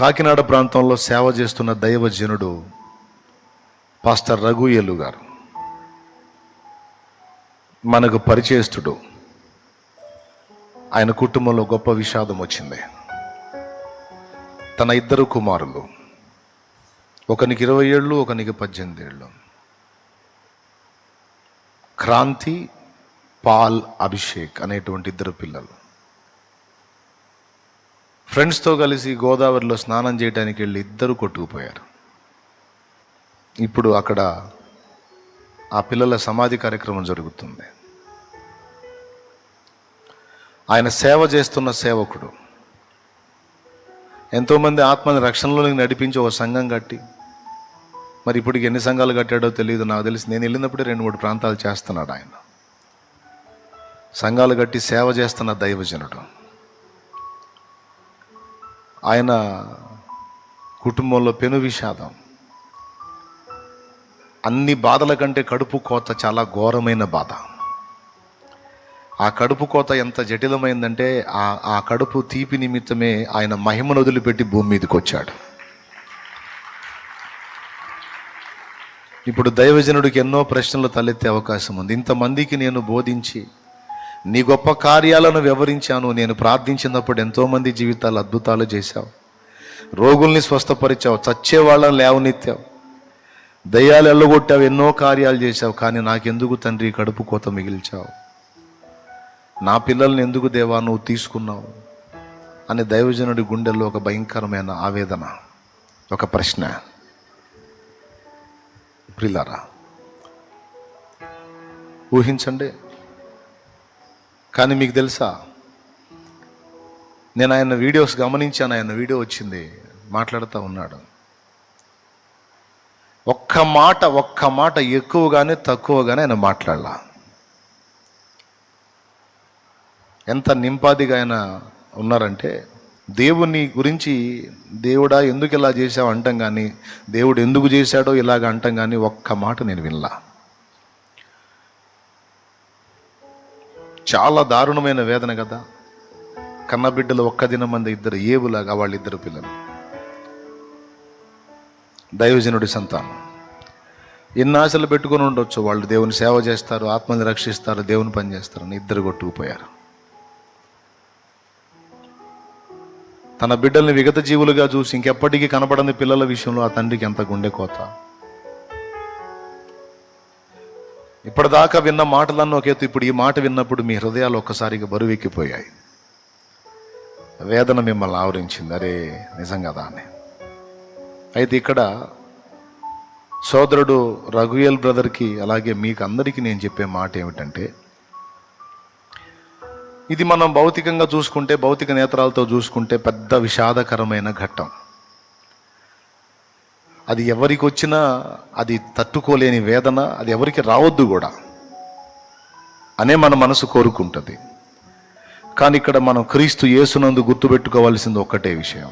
కాకినాడ ప్రాంతంలో సేవ చేస్తున్న దైవజనుడు పాస్టర్ రఘుయలు గారు. మనకు పరిచయస్తుడు. ఆయన కుటుంబంలో గొప్ప విషాదం వచ్చింది. తన ఇద్దరు కుమారులు. ఒకనికి ఇరవై ఏళ్ళు ఒకనికి పద్దెనిమిది ఏళ్ళు. క్రాంతి పాల్ అభిషేక్ అనేటువంటి ఇద్దరు పిల్లలు. ఫ్రెండ్స్తో కలిసి గోదావరిలో స్నానం చేయడానికి వెళ్ళి ఇద్దరు కొట్టుకుపోయారు. ఇప్పుడు అక్కడ ఆ పిల్లల సమాధి కార్యక్రమం జరుగుతుంది. ఆయన సేవ చేస్తున్న సేవకుడు. ఎంతోమంది ఆత్మని రక్షణలోకి నడిపించి ఒక సంఘం కట్టి మరి ఇప్పటికి ఎన్ని సంఘాలు కట్టాడో తెలియదు నాకు తెలిసి నేను వెళ్ళినప్పుడే రెండు మూడు ప్రాంతాలు చేస్తున్నాడు ఆయన. సంఘాలు కట్టి సేవ చేస్తున్న దైవజనుడు. ఆయన కుటుంబంలో పెను విషాదం. అన్ని బాధల కంటే కడుపు కోత చాలా ఘోరమైన బాధ. ఆ కడుపు కోత ఎంత జటిలమైందంటే ఆ ఆ కడుపు తీపి నిమిత్తమే ఆయన మహిమను వదిలిపెట్టి భూమి మీదకి వచ్చాడు. ఇప్పుడు దైవజనుడికి ఎన్నో ప్రశ్నలు తలెత్తే అవకాశం ఉంది. ఇంతమందికి నేను బోధించి నీ గొప్ప కార్యాలను వివరించాను. నేను ప్రార్థించినప్పుడు ఎంతోమంది జీవితాలు అద్భుతాలు చేశావు. రోగుల్ని స్వస్థపరిచావు. చచ్చే వాళ్ళని లేవనెత్తావు. దయ్యాలు ఎల్లగొట్టావు. ఎన్నో కార్యాలు చేశావు. కానీ నాకెందుకు తండ్రి కడుపు కోత మిగిల్చావు? నా పిల్లల్ని ఎందుకు దేవా నువ్వు తీసుకున్నావు? అని దైవజనుడి గుండెల్లో ఒక భయంకరమైన ఆవేదన ఒక ప్రశ్న. ప్రిలారా ఊహించండి. కానీ మీకు తెలుసా? నేను ఆయన వీడియోస్ గమనించాను ఆయన వీడియో వచ్చింది మాట్లాడుతూ ఉన్నాడు. ఒక్క మాట ఒక్క మాట ఎక్కువగానే తక్కువగానే ఆయన మాట్లాడాల. ఎంత నింపాదిగా ఆయన ఉన్నారంటే దేవుని గురించి దేవుడా ఎందుకు ఇలా చేశావు అంటాం కానీ దేవుడు ఎందుకు చేశాడో ఇలాగ అంటాం కానీ ఒక్క మాట నేను వినలా. చాలా దారుణమైన వేదన కదా. కన్నబిడ్డలు ఒక్క దినం మంది ఇద్దరు ఏవులాగా వాళ్ళిద్దరు పిల్లలు. దైవజనుడి సంతానం. ఎన్ని ఆశలు పెట్టుకొని ఉండొచ్చు వాళ్ళు దేవుని సేవ చేస్తారు ఆత్మని రక్షిస్తారు దేవుని పని చేస్తారని ఇద్దరు కొట్టుకుపోయారు. తన బిడ్డల్ని విగత జీవులుగా చూసి ఇంకెప్పటికీ కనపడని పిల్లల విషయంలో ఆ తండ్రికి ఎంత గుండె కోత. ఇప్పటిదాకా విన్న మాటలన్నీ ఒకేతు ఇప్పుడు ఈ మాట విన్నప్పుడు మీ హృదయాలు ఒక్కసారిగా బరువెక్కిపోయాయి. వేదన మిమ్మల్ని ఆవరించింది. అరే నిజం కదా అని అయితే ఇక్కడ సోదరుడు రఘుయల్ బ్రదర్కి అలాగే మీకు అందరికీ నేను చెప్పే మాట ఏమిటంటే ఇది మనం భౌతికంగా చూసుకుంటే భౌతిక నేత్రాలతో చూసుకుంటే పెద్ద విషాదకరమైన ఘట్టం. అది ఎవరికి వచ్చినా అది తట్టుకోలేని వేదన అది ఎవరికి రావద్దు కూడా అనే మన మనసు కోరుకుంటుంది. కానీ ఇక్కడ మనం క్రీస్తు యేసునందు గుర్తుపెట్టుకోవాల్సింది ఒక్కటే విషయం.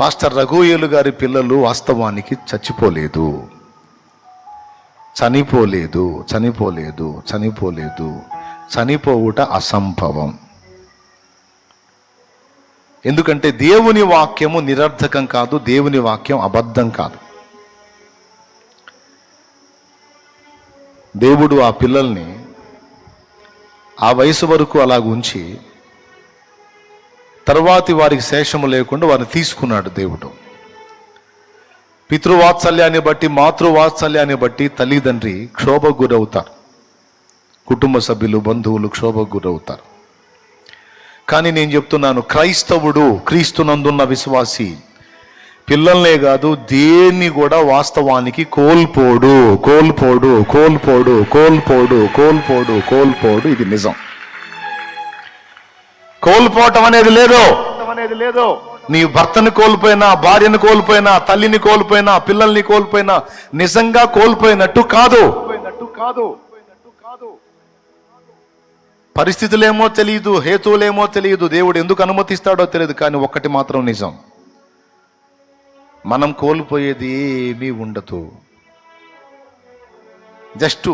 పాస్టర్ రఘుయేలు గారి పిల్లలు వాస్తవానికి చచ్చిపోలేదు. చనిపోలేదు చనిపోలేదు చనిపోలేదు. చనిపోవుట అసంభవం. ఎందుకంటే దేవుని వాక్యము నిరర్థకం కాదు దేవుని వాక్యం అబద్ధం కాదు. దేవుడు ఆ పిల్లల్ని ఆ వయసు వరకు అలా ఉంచి తర్వాతి వారికి శేషము లేకుండా వారిని తీసుకున్నాడు దేవుడు. పితృవాత్సల్యాన్ని బట్టి మాతృవాత్సల్యాన్ని బట్టి తల్లిదండ్రి క్షోభకు గురవుతారు. కుటుంబ సభ్యులు బంధువులు క్షోభకు గురవుతారు. కానీ నేను చెప్తున్నాను క్రైస్తవుడు క్రీస్తునందున్న విశ్వాసి. పిల్లల్నే కాదు దేన్ని కూడా వాస్తవానికి కోల్పోడు కోల్పోడు కోల్పోడు కోల్పోడు కోల్పోడు కోల్పోడు ఇది నిజం. కోల్పోవటం అనేది లేదు. అనేది లేదు నీ భర్తని కోల్పోయినా భార్యను కోల్పోయినా తల్లిని కోల్పోయినా పిల్లల్ని కోల్పోయినా నిజంగా కోల్పోయినట్టు కాదు కాదు. పరిస్థితులేమో తెలియదు హేతువులేమో తెలియదు దేవుడు ఎందుకు అనుమతిస్తాడో తెలియదు కానీ ఒక్కటి మాత్రం నిజం. మనం కోల్పోయేది ఏమీ ఉండదు. జస్ట్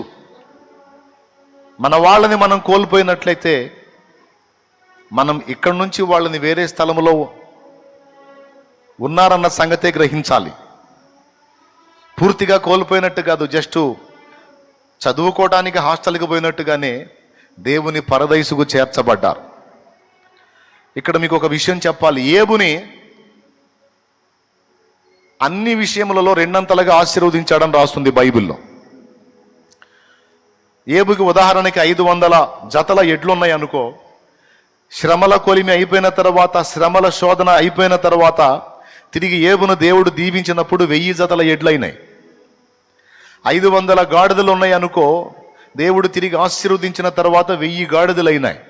మన వాళ్ళని మనం కోల్పోయినట్లయితే మనం ఇక్కడ నుంచి వాళ్ళని వేరే స్థలంలో ఉన్నారన్న సంగతే గ్రహించాలి. పూర్తిగా కోల్పోయినట్టు కాదు జస్ట్ చదువుకోవడానికి హాస్టల్కి పోయినట్టుగానే దేవుని పరదైసుకు చేర్చబడ్డారు. ఇక్కడ మీకు ఒక విషయం చెప్పాలి. ఏబుని అన్ని విషయములలో రెండంతలుగా ఆశీర్వదించాడని రాస్తుంది బైబిల్లో. ఏబుకి ఉదాహరణకి ఐదు వందల జతల ఎడ్లున్నాయి అనుకో శ్రమల కొలిమి అయిపోయిన తర్వాత శ్రమల శోధన అయిపోయిన తర్వాత తిరిగి ఏబును దేవుడు దీవించినప్పుడు వెయ్యి జతల ఎడ్లైనాయి. ఐదు వందల గాడిదలు ఉన్నాయి అనుకో దేవుడు తిరిగి ఆశీర్వదించిన తర్వాత వెయ్యి గాడిదలైనాయి.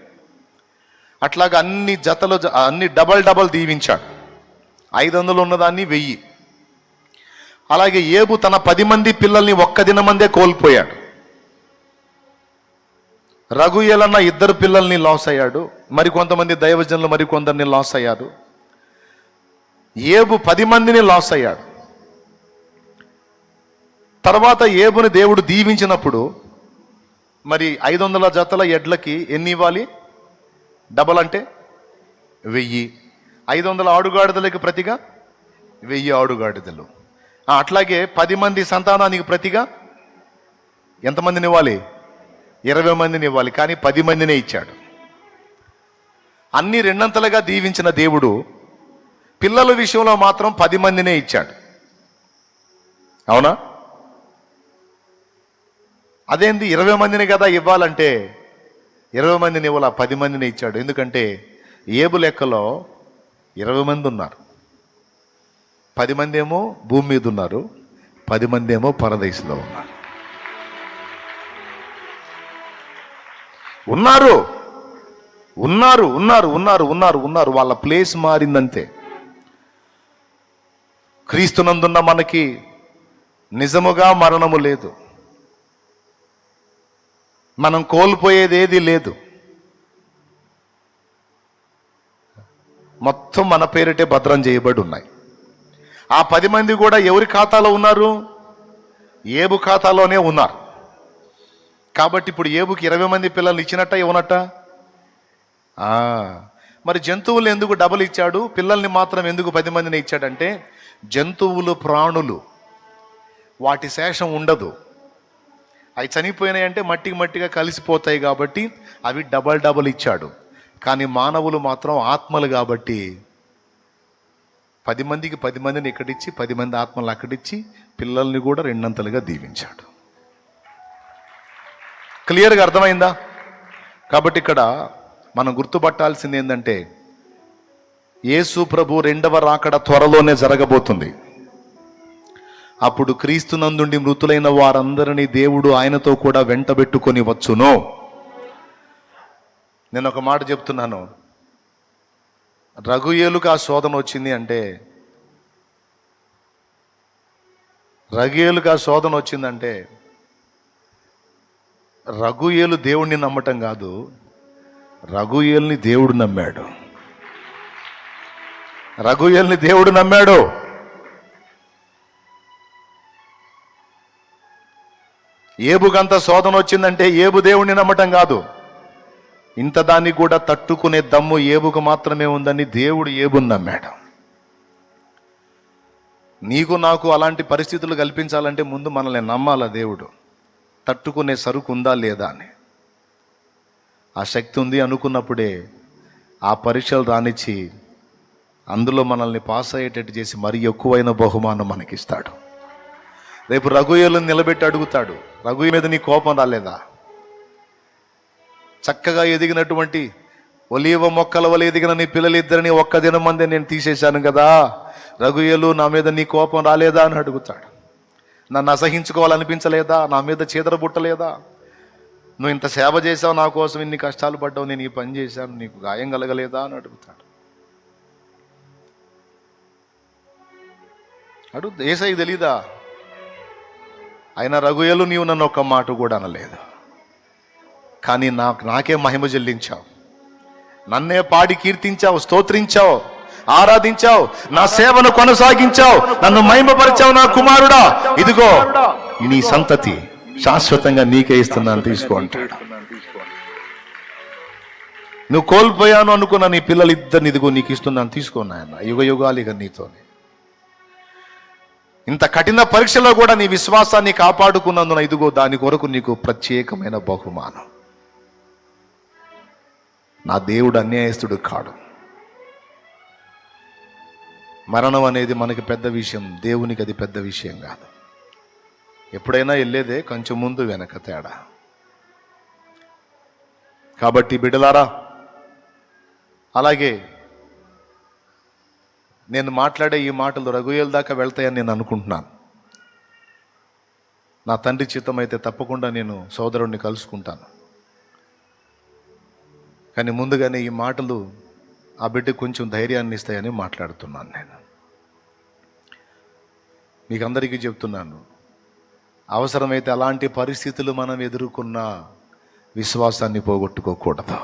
అట్లాగా అన్ని జతలు జ- అన్ని డబల్ డబల్ దీవించాడు. ఐదు వందలు ఉన్నదాన్ని వెయ్యి. అలాగే ఏబు తన పది మంది పిల్లల్ని ఒక్క దినమందే కోల్పోయాడు. రఘుయలన్న ఇద్దరు పిల్లల్ని లాస్ అయ్యాడు. మరికొంతమంది దైవజనులు మరికొందరిని లాస్ అయ్యారు. ఏబు పది మందిని లాస్ అయ్యాడు. తర్వాత ఏబుని దేవుడు దీవించినప్పుడు మరి ఐదు వందల జతల ఎడ్లకి ఎన్ని ఇవ్వాలి డబల్ అంటే వెయ్యి. ఐదు వందల ఆడుగాడిదలకి ప్రతిగా వెయ్యి ఆడుగాడిదలు. అట్లాగే పది మంది సంతానానికి ప్రతిగా ఎంతమందిని ఇవ్వాలి? ఇరవై మందిని ఇవ్వాలి కానీ పది మందినే ఇచ్చాడు. అన్ని రెండంతలుగా దీవించిన దేవుడు పిల్లల విషయంలో మాత్రం పది మందినే ఇచ్చాడు. అవునా? అదేంది ఇరవై మందిని కదా ఇవ్వాలంటే? ఇరవై మందిని ఇవ్వాల? పది మందిని ఇచ్చాడు. ఎందుకంటే ఏబు లెక్కలో ఇరవై మంది ఉన్నారు. పది మంది ఏమో భూమి మీద ఉన్నారు. పది మంది ఏమో పరదేశంలో ఉన్నారు. ఉన్నారు. ఉన్నారు ఉన్నారు ఉన్నారు ఉన్నారు ఉన్నారు. వాళ్ళ ప్లేస్ మారిందంతే. క్రీస్తునందున్న మనకి నిజముగా మరణము లేదు. మనం కోల్పోయేది ఏది లేదు. మొత్తం మన పేరిటే భద్రం చేయబడి ఉన్నాయి ఆ పది మంది కూడా ఎవరి ఖాతాలో ఉన్నారు? ఏబు ఖాతాలోనే ఉన్నారు. కాబట్టి ఇప్పుడు ఏబుకి ఇరవై మంది పిల్లలు ఇచ్చినట్ట ఇవ్వనట్ట? మరి జంతువులు ఎందుకు డబుల్ ఇచ్చాడు? పిల్లల్ని మాత్రం ఎందుకు పది మందిని ఇచ్చాడంటే జంతువులు ప్రాణులు వాటి శేషం ఉండదు. అవి చనిపోయినాయి అంటే మట్టికి మట్టిగా కలిసిపోతాయి కాబట్టి అవి డబల్ డబల్ ఇచ్చాడు. కానీ మానవులు మాత్రం ఆత్మలు కాబట్టి పది మందికి పది మందిని ఇక్కడిచ్చి పది మంది ఆత్మలు అక్కడిచ్చి పిల్లల్ని కూడా రెండంతలుగా దీవించాడు. క్లియర్గా అర్థమైందా? కాబట్టి ఇక్కడ మనం గుర్తుపట్టాల్సింది ఏంటంటే యేసు ప్రభు రెండవ రాకడ త్వరలోనే జరగబోతుంది. అప్పుడు క్రీస్తునందుండి మృతులైన వారందరినీ దేవుడు ఆయనతో కూడా వెంటబెట్టుకొని వచ్చును. నేను ఒక మాట చెప్తున్నాను. రఘుయేలుకు ఆ శోధన వచ్చింది అంటే రఘుయేలుకు ఆ శోధన వచ్చిందంటే రఘుయేలు దేవుణ్ణి నమ్మటం కాదు రఘుయేల్ని దేవుడు నమ్మాడు. రఘుయేల్ని దేవుడు నమ్మాడు. ఏబుకంత శోధన వచ్చిందంటే ఏబు దేవుణ్ణి నమ్మటం కాదు. ఇంత దాన్ని కూడా తట్టుకునే దమ్ము ఏబుకు మాత్రమే ఉందని దేవుడు ఏబుని నమ్మాడు. నీకు నాకు అలాంటి పరిస్థితులు కల్పించాలంటే ముందు మనల్ని నమ్మాల దేవుడు? తట్టుకునే సరుకు ఉందా లేదా అని. ఆ శక్తి ఉంది అనుకున్నప్పుడే ఆ పరీక్షలు రానిచ్చి అందులో మనల్ని పాస్ అయ్యేటట్టు చేసి మరి ఎక్కువైన బహుమానం మనకిస్తాడు. రేపు రఘుయ్యలను నిలబెట్టి అడుగుతాడు. రఘుయ్య మీద నీ కోపం రాలేదా? చక్కగా ఎదిగినటువంటి ఒలీవ మొక్కల వల్ల ఎదిగిన నీ పిల్లలిద్దరిని ఒక్క దినం మందే నేను తీసేశాను కదా. రఘుయ్యలు నా మీద నీ కోపం రాలేదా అని అడుగుతాడు. నన్ను అసహించుకోవాలనిపించలేదా? నా మీద చీదరబుట్టలేదా నువ్వు ఇంత సేవ చేసావు నా కోసం ఇన్ని కష్టాలు పడ్డావు నేను ఈ పని చేశాను నీకు గాయం కలగలేదా అని అడుగుతాడు. అడుగు ఏసై తెలీదా? ఆయన రఘుయలు నీవు నన్ను ఒక్క మాట కూడా అనలేదు. కానీ నాకు నాకే మహిమ చెల్లించావు. నన్నే పాడి కీర్తించావు స్తోత్రించావు ఆరాధించావు నా సేవను కొనసాగించావు నన్ను మహిమపరిచావు నా కుమారుడా. ఇదిగో ఈ నీ సంతతి శాశ్వతంగా నీకే ఇస్తున్నాను తీసుకో అంటాడు. నువ్వు కోల్పోయాను అనుకున్న నీ పిల్లలు ఇద్దరిని ఇదిగో నీకు ఇస్తున్నాను తీసుకో నాయన. యుగ యుగాలిగా నీతోనే. ఇంత కఠిన పరీక్షలో కూడా నీ విశ్వాసాన్ని కాపాడుకున్నందున ఇదిగో దాని కొరకు నీకు ప్రత్యేకమైన బహుమానం. నా దేవుడు అన్యాయస్తుడు కాడు. మరణం అనేది మనకి పెద్ద విషయం దేవునికి అది పెద్ద విషయం కాదు. ఎప్పుడైనా వెళ్ళేదే కొంచెం ముందు వెనక తేడా. కాబట్టి బిడ్డలారా అలాగే నేను మాట్లాడే ఈ మాటలు రఘుయేల దాకా వెళ్తాయని నేను అనుకుంటున్నాను. నా తండ్రి చిత్తం అయితే తప్పకుండా నేను సోదరుణ్ణి కలుసుకుంటాను. కానీ ముందుగానే ఈ మాటలు ఆ బిడ్డకు కొంచెం ధైర్యాన్ని ఇస్తాయని మాట్లాడుతున్నాను నేను. మీకు అందరికీ చెప్తున్నాను అవసరమైతే అలాంటి పరిస్థితులు మనం ఎదుర్కొన్న విశ్వాసాన్ని పోగొట్టుకోకూడదు.